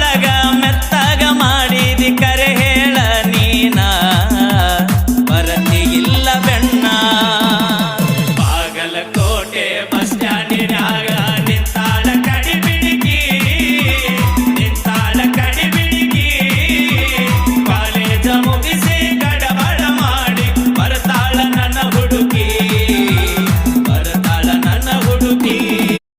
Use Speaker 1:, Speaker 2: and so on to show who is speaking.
Speaker 1: మెల్లగా మెత్తగా